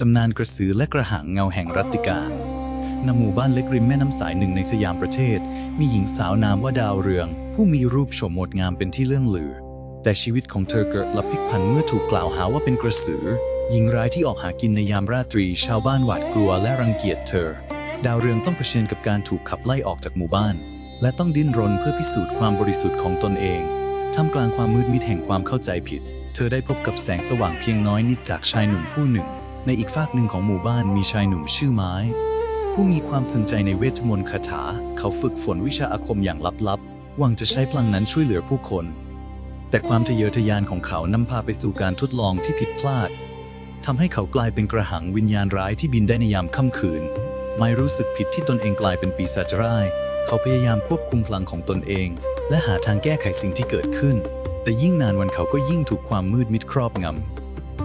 ตำนานกระสือและกระหังเงาแห่งรัตติการณหมู่บ้านเล็กริมแม่น้ำสายหนึ่งในสยามประเทศ มีหญิงสาวนามว่าดาวเรือง ผู้มีรูปโฉมงดงามเป็นที่เลื่องลือ แต่ชีวิตของเธอเกิดลับพลิกผันเมื่อถูกกล่าวหาว่าเป็นกระสือ หญิงร้ายที่ออกหากินในยามราตรี ชาวบ้านหวาดกลัวและรังเกียจเธอ ดาวเรืองต้องเผชิญกับการถูกขับไล่ออกจากหมู่บ้าน และต้องดิ้นรนเพื่อพิสูจน์ความบริสุทธิ์ของตนเองท่ามกลางความมืดมิดแห่งความเข้าใจผิด เธอได้พบกับแสงสว่างเพียงน้อยนิดจากชายหนุ่มผู้หนึ่ง ในอีกฝากหนึ่งของหมู่บ้านมีชายหนุ่มชื่อไม้ ผู้มีความสนใจในเวทมนต์คาถา เขาฝึกฝนวิชาอาคมอย่างลับๆหวังจะใช้พลังนั้นช่วยเหลือผู้คน แต่ความทะเยอทะยานของเขานำพาไปสู่การทดลองที่ผิดพลาดทำให้เขากลายเป็นกระหังวิญญาณร้ายที่บินได้ในยามค่ำคืน ไม่รู้สึกผิดที่ตนเองกลายเป็นปีศาจร้าย เขาพยายามควบคุมพลังของตนเอง และหาทางแก้ไขสิ่งที่เกิดขึ้น แต่ยิ่งนานวันเขาก็ยิ่งถูกความมืดมิดครอบงำ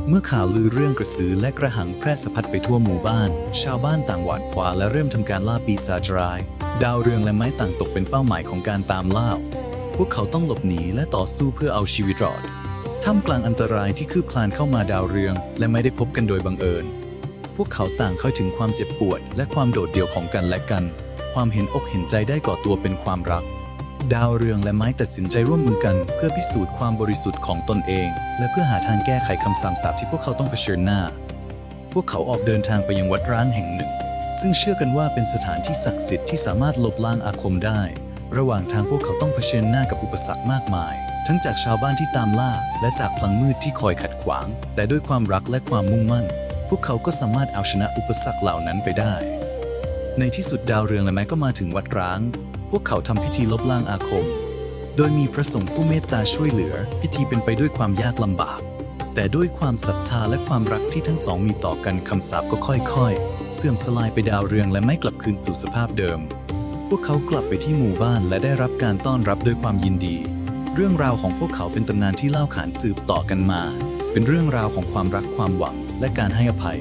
เมื่อข่าวลือเรื่องกระสือและกระหังแพร่สะพัดไปทั่วหมู่บ้าน ชาวบ้านต่างหวาดผวาและเริ่มทำการล่าปีศาจร้าย ดาวเรืองและไม้ต่างตกเป็นเป้าหมายของการตามล่า พวกเขาต้องหลบหนีและต่อสู้เพื่อเอาชีวิตรอด ท่ามกลางอันตรายที่คืบคลานเข้ามาดาวเรือง และไม่ได้พบกันโดยบังเอิญ พวกเขาต่างเข้าถึงความเจ็บปวด และความโดดเดี่ยวของกันและกัน ความเห็นอกเห็นใจได้ก่อตัวเป็นความรัก ดาวเรืองและไม้ตัดสินใจร่วมมือกัน เพื่อพิสูจน์ความบริสุทธิ์ของตนเอง และเพื่อหาทางแก้ไขคำสามสาปที่พวกเขาต้องเผชิญหน้า พวกเขาออกเดินทางไปยังวัดร้างแห่งหนึ่ง ซึ่งเชื่อกันว่าเป็นสถานที่ศักดิ์สิทธิ์ที่สามารถลบล้างอาคมได้ ระหว่างทางพวกเขาต้องเผชิญหน้ากับอุปสรรคมากมาย ทั้งจากชาวบ้านที่ตามล่า และจากพลังมืดที่คอยขัดขวาง แต่ด้วยความรักและความมุ่งมั่น พวกเขาก็สามารถเอาชนะอุปสรรคเหล่านั้นไปได้ ในที่สุดดาวเรืองและไม้ก็มาถึงวัดร้าง วกเขาทำพิธีลบล้างอาคม โดยมีพระสงฆ์ผู้เมตตาช่วยเหลือ พิธีเป็นไปด้วยความยากลำบาก แต่ด้วยความศรัทธาและความรักที่ทั้งสองมีต่อกันคำสาปก็ค่อยๆ เสื่อมสลายไปดาวเรืองและไม่กลับคืนสู่สภาพเดิม พวกเขากลับไปที่หมู่บ้านและได้รับการต้อนรับด้วยความยินดี เรื่องราวของพวกเขาเป็นตำนานที่เล่าขานสืบต่อกันมา เป็นเรื่องราวของความรักความหวังและการให้อภัย